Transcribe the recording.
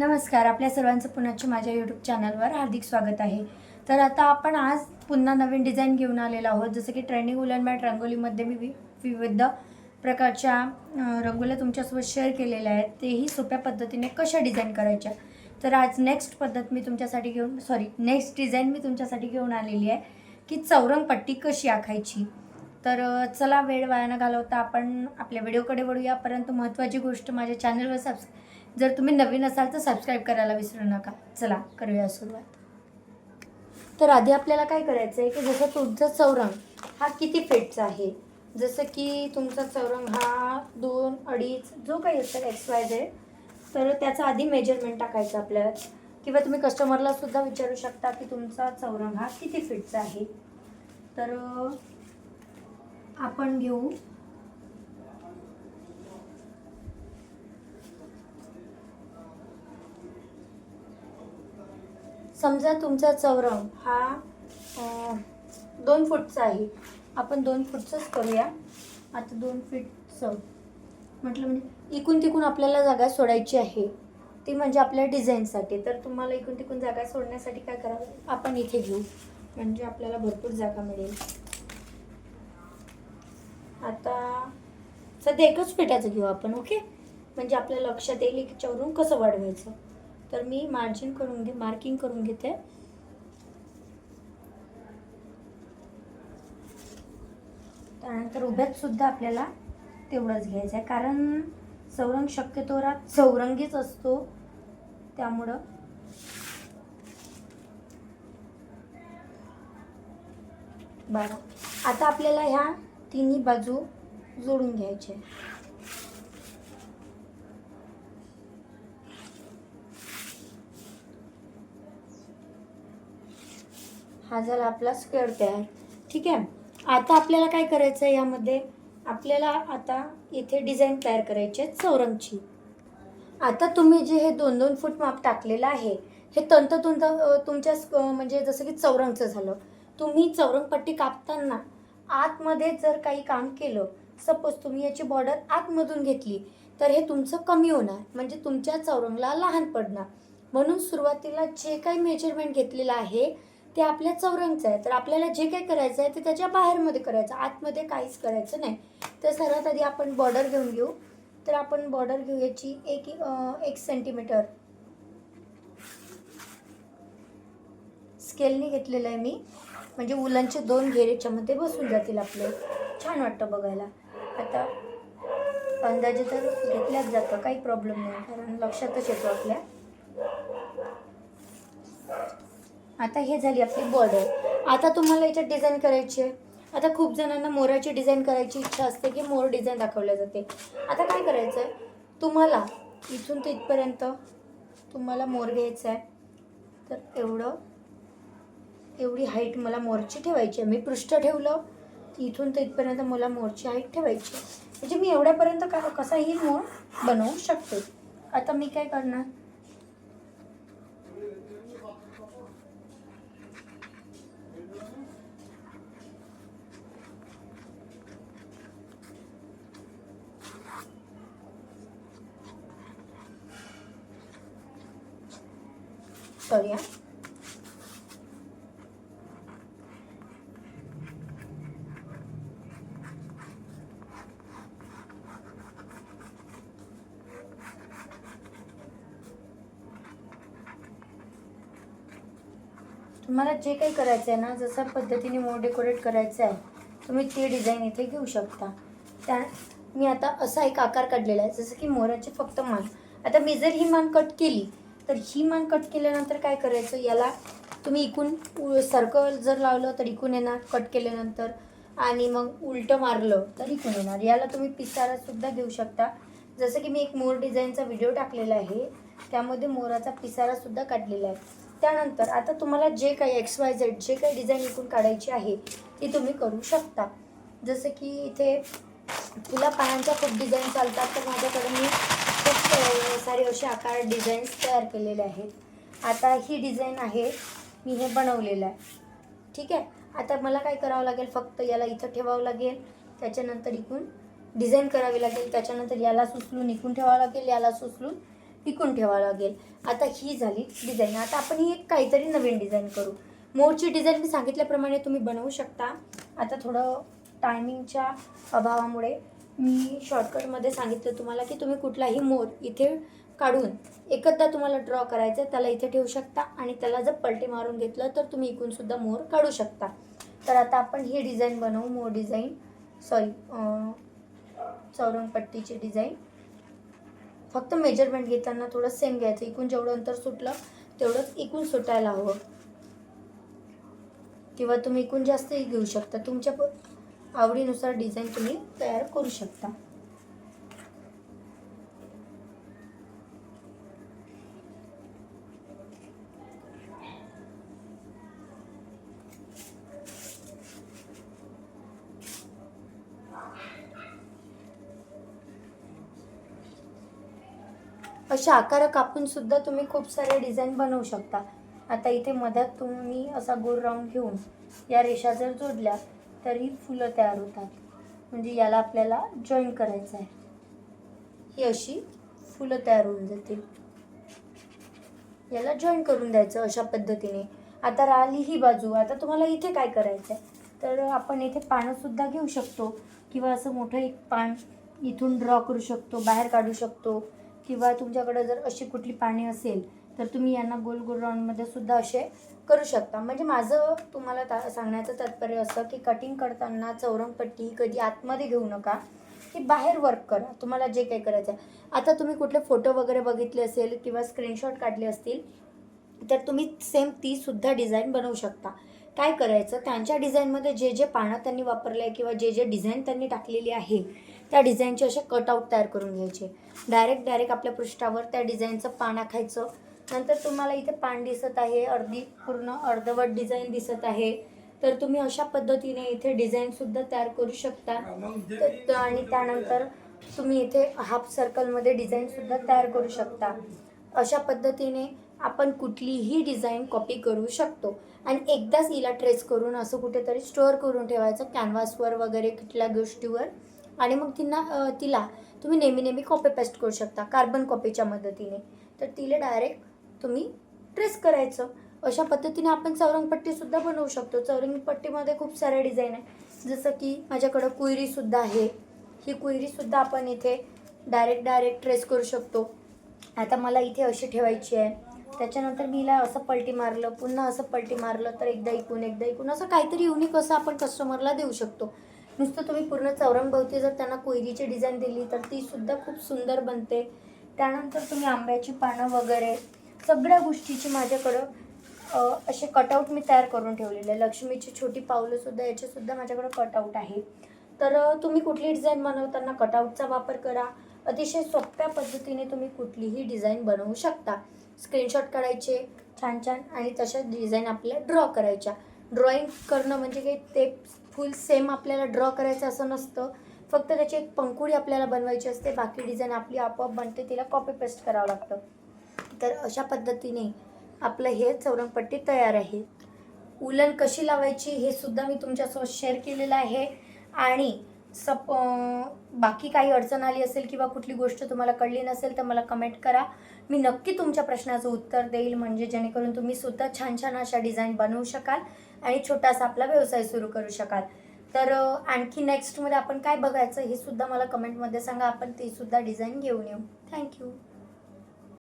नमस्कार आपल्या सर्वांचं पुण्याच्या माझ्या यूट्यूब चॅनलवर हार्दिक स्वागत आहे. तर आता आपण आज पुन्हा नवीन डिझाईन घेऊन आलेलो आहोत. जसं की ट्रेंडिंग उलन मॅट रंगोलीमध्ये मी वि- विविध प्रकारच्या रंगोल्या तुमच्यासोबत शेअर केलेल्या आहेत. तेही सोप्या पद्धतीने कशा डिझाईन करायच्या? तर आज नेक्स्ट पद्धत मी तुमच्यासाठी घेऊन सॉरी नेक्स्ट डिझाईन मी तुमच्यासाठी घेऊन आलेली आहे की चौरंग पट्टी कशी आखायची? तर चला वेळ वाया न घालवता आपण आपल्या व्हिडिओकडे वळूया. परंतु महत्त्वाची गोष्ट माझ्या चॅनलवर सबस्क्राईब जर तुम्ही नवीन असाल तर सबस्क्राईब करायला विसरू नका. चला करूया सुरुवात. तर आधी आपल्याला काय करायचं आहे की जसं तुमचा चौरंग हा किती फिटचा आहे? जसं की तुमचा चौरंग हा दोन अडीच जो काही असेल एक्स वाय झेड तर त्याचा आधी मेजरमेंट टाकायचं आपल्याला. किंवा तुम्ही कस्टमरला सुद्धा विचारू शकता की तुमचा चौरंग हा किती फीटचा आहे. तर आपण घेऊ. समजा तुमचा चौरंग हा दोन फूटचा आहे. आपण दोन फूटचंच करूया. आता दोन फीटचं म्हटलं म्हणजे इकून तिकून आपल्याला जागा सोडायची आहे. ती म्हणजे आपल्या डिझाईनसाठी. तर तुम्हाला इकून तिकून जागा सोडण्यासाठी काय करावं? आपण इथे घेऊ. म्हणजे आपल्याला भरपूर जागा मिळेल. आता सध्या एकच पेटाचं घेऊ आपण ओके? म्हणजे आपल्या लक्षात येईल की चौरून कसं वाढवायचं. तर मी मार्जिन करून घे मार्किंग करून घेते. त्यानंतर उभ्यात सुद्धा आपल्याला तेवढंच घ्यायचं आहे. कारण चौरंग शक्यतो हा चौरंगीच असतो. त्यामुळं बरं आता आपल्याला ह्या तिन्ही बाजू जोडून घ्यायचे. हा झाला आपला स्क्वेअर तयार. ठीक आहे? आता आपल्याला काय करायचं आहे यामध्ये? आपल्याला आता इथे डिझाईन तयार करायची आहे चौरंगची. आता तुम्ही जे हे दोन दोन फूट माप टाकलेलं आहे हे तंत तुमचं तुमच्या म्हणजे जसं की चौरंगचं झालं. तुम्ही चौरंगपट्टी कापताना आतमध्ये जर काही काम केलं सपोज तुम्ही याची बॉर्डर आतमधून घेतली तर हे तुमचं कमी होणार. म्हणजे तुमच्या चौरंगला लहान पडणार. म्हणून सुरुवातीला जे काही मेजरमेंट घेतलेलं आहे ते आपल्या चौरंगचं आहे. तर आपल्याला जे काही करायचं आहे ते त्याच्या बाहेरमध्ये करायचं. आतमध्ये काहीच करायचं नाही. तर सर्वात आधी आपण बॉर्डर घेऊन घेऊ. तर आपण बॉर्डर घेऊ याची एक एक सेंटीमीटर स्केलने घेतलेलं आहे मी. म्हणजे उलांचे दोन घेर याच्यामध्ये बसून जातील आपले. छान वाटतं बघायला. आता अंदाजे तर घेतल्याच जातं. काही प्रॉब्लेम नाही. कारण लक्षातच येतो आपल्या. आता हे झाली आपली बॉर्डर. आता तुम्हाला याच्यात डिझाईन करायची आहे. आता खूप जणांना मोराची डिझाईन करायची इच्छा असते की मोर डिझाईन दाखवल्या जाते. आता काय करायचं आहे तुम्हाला इथून ते इथपर्यंत तुम्हाला मोर घ्यायचा आहे तर एवढं एवढी हाईट मला मोरची ठेवायची आहे. मी पृष्ठ ठेवलं इथून तिथपर्यंत इथपर्यंत मला मोरची हाईट ठेवायची आहे. म्हणजे मी एवढ्यापर्यंत का कसाही मोर बनवू शकते. आता मी काय करणार? सॉरी तुम्हाला जे काही करायचं आहे ना जसं पद्धतीने मोर डेकोरेट करायचं आहे तुम्ही ते डिझाईन इथे घेऊ शकता. त्या मी आता असा एक आकार काढलेला आहे जसं की मोराचे फक्त मान. आता मी जर ही मान कट केली तर ही मान कट केल्यानंतर काय करायचं? याला तुम्ही इकून सर्कल जर लावलं तर इकून येणार कट केल्यानंतर. आणि मग उलटं मारलं तर इकून येणार. याला तुम्ही पिसारासुद्धा घेऊ शकता. जसं की मी एक मोर डिझाईनचा व्हिडिओ टाकलेला आहे. त्यामध्ये मोराचा पिसारासुद्धा काढलेला आहे. त्यानंतर आता तुम्हाला जे काही एक्स वाय झेड जे काही डिझाईन इकून काढायची आहे ती तुम्ही करू शकता. जसं की इथे तुला पायांच्या खूप डिझाईन चालतात तर माझ्याकडे मी सारे असे आकार डिझाईन्स तयार केलेले आहेत. आता ही डिझाईन आहे मी हे बनवलेलं आहे. ठीक आहे? आता मला काय करावं लागेल? फक्त याला इथं ठेवावं लागेल. त्याच्यानंतर इकून डिझाईन करावी लागेल. त्याच्यानंतर याला सुचलून इकून ठेवावं लागेल. याला सुचलून विकून ठेवावं लागेल. आता ही झाली डिझाईन आता आपण ही एक काहीतरी नवीन डिझाईन करू. मोरची डिझाईन मी सांगितल्याप्रमाणे तुम्ही बनवू शकता. आता थोडं टायमिंगच्या अभावामुळे मी शॉर्टकटमध्ये सांगितलं तुम्हाला की तुम्ही कुठलाही मोर इथे काढून एकदा तुम्हाला ड्रॉ करायचं आहे त्याला इथे ठेवू शकता आणि त्याला जर पलटी मारून घेतलं तर तुम्ही इकूनसुद्धा मोर काढू शकता. तर आता आपण ही डिझाईन बनवू मोर डिझाईन सॉरी चौरंगपट्टीची डिझाईन फक्त मेजरमेंट घेताना थोडं सेम घ्यायचं. इकून जेवढं अंतर सुटलं तेवढंच इकून सुटायला हवं. किंवा तुम्ही इकून जास्तही घेऊ शकता. तुमच्या प- आवडीनुसार डिझाईन तुम्ही तयार करू शकता. अशा आकार कापून सुद्धा तुम्ही खूप सारे डिझाईन बनवू शकता. आता इथे मधात तुम्ही असा गोल राऊंड घेऊन या रेषा जर जोडल्या तरी फुलं तयार होतात. म्हणजे याला आपल्याला जॉईन करायचं आहे. ही अशी फुलं तयार होऊन जातील. याला जॉईन करून द्यायचं अशा पद्धतीने. आता राहिली ही बाजू. आता तुम्हाला इथे काय करायचं आहे तर आपण इथे पानंसुद्धा घेऊ शकतो. किंवा असं मोठं एक पान इथून ड्रॉ करू शकतो बाहेर काढू शकतो. किंवा तुमच्याकडं जर अशी कुठली पाने असेल तर तुम्ही यांना गोल गोल राऊंडमध्ये सुद्धा असे करू शकता. म्हणजे माझं तुम्हाला ता सांगण्याचं तात्पर्य असं की कटिंग करताना चौरंगपट्टी कधी आतमध्ये घेऊ नका. की बाहेर वर्क करा. तुम्हाला जे काही करायचं आहे आता तुम्ही कुठले फोटो वगैरे बघितले असेल किंवा स्क्रीनशॉट काढले असतील तर तुम्ही सेम तीसुद्धा डिझाईन बनवू शकता. काय करायचं? त्यांच्या डिझाईनमध्ये जे जे पानं त्यांनी वापरले आहे किंवा जे जे डिझाईन त्यांनी टाकलेली आहे त्या डिझाईनचे असे कटआउट तयार करून घ्यायचे. डायरेक्ट डायरेक्ट आपल्या पृष्ठावर त्या डिझाईनचं पान आखायचं. नंतर तुम्हाला इथे पान दिसत आहे अर्धी पूर्ण अर्धवट डिझाईन दिसत आहे. तर तुम्ही अशा पद्धतीने इथे डिझाईनसुद्धा तयार करू शकता. तर- आणि त्यानंतर तुम्ही इथे हाफ सर्कलमध्ये डिझाईनसुद्धा तयार करू शकता. अशा पद्धतीने आपण कुठलीही डिझाईन कॉपी करू शकतो. आणि एकदाच हिला ट्रेस करून असं कुठेतरी स्टोअर करून ठेवायचं कॅनव्हासवर वगैरे कुठल्या गोष्टीवर. आणि मग तिला अ, तिला तुम्ही नेहमी नेहमी कॉपी पेस्ट करू शकता कार्बन कॉपीच्या मदतीने. तर तिला डायरेक्ट तुम्ही ट्रेस करायचं. अशा पद्धतीने आपण चौरंगपट्टीसुद्धा बनवू शकतो. चौरंगपट्टीमध्ये खूप साऱ्या डिझाईन आहे जसं की माझ्याकडं कुयरीसुद्धा आहे. ही कुयरीसुद्धा आपण इथे डायरेक्ट डायरेक्ट ट्रेस करू शकतो. आता मला इथे अशी ठेवायची आहे. त्याच्यानंतर मी हिला असं पलटी मारलं पुन्हा असं पलटी मारलं तर एकदा ऐकून एकदा ऐकून असं काहीतरी युनिक असं आपण कस्टमरला देऊ शकतो. नुसतं तुम्ही पूर्ण चौरंगभोवती जर त्यांना कोयरीची डिझाईन दिली तर तीसुद्धा खूप सुंदर बनते. त्यानंतर तुम्ही आंब्याची पानं वगैरे सगळ्या गोष्टीची माझ्याकडं असे कटआउट मी तयार करून ठेवलेले. आहे लक्ष्मीची छोटी पावलंसुद्धा याचेसुद्धा माझ्याकडं कटआउट आहे. तर तुम्ही कुठली डिझाईन बनवताना कटआउटचा वापर करा. अतिशय सोप्या पद्धतीने तुम्ही कुठलीही डिझाईन बनवू शकता. स्क्रीनशॉट काढायचे छान छान आणि तशाच डिझाईन आपल्या ड्रॉ करायच्या. ड्रॉईंग करणं म्हणजे काही ते फुल सेम आपल्याला ड्रॉ करायचं असं नसतं. फक्त त्याची एक पंखुडी आपल्याला बनवायची असते. बाकी डिझाईन आपली आपोआप बनते तिला कॉपी पेस्ट करावं लागतं. तर अशा पद्धतीने आपलं हे चौरंगपट्टी तयार आहे. उलन कशी लावायची हे सुद्धा मी तुमच्यासोबत शेअर केलेलं आहे. आणि सप बाकी काही अडचण आली असेल किंवा कुठली गोष्ट तुम्हाला कळली नसेल तर मला कमेंट करा. मी नक्की तुमच्या प्रश्नाचं उत्तर देईल. म्हणजे जेणेकरून तुम्ही सुद्धा छान छान अशा डिझाईन बनवू शकाल आणि छोटासा आपला व्यवसाय सुरू करू शकाल. तर आणखी नेक्स्टमध्ये आपण काय बघायचं हे सुद्धा मला कमेंटमध्ये सांगा. आपण ते सुद्धा डिझाईन घेऊन येऊ. थँक्यू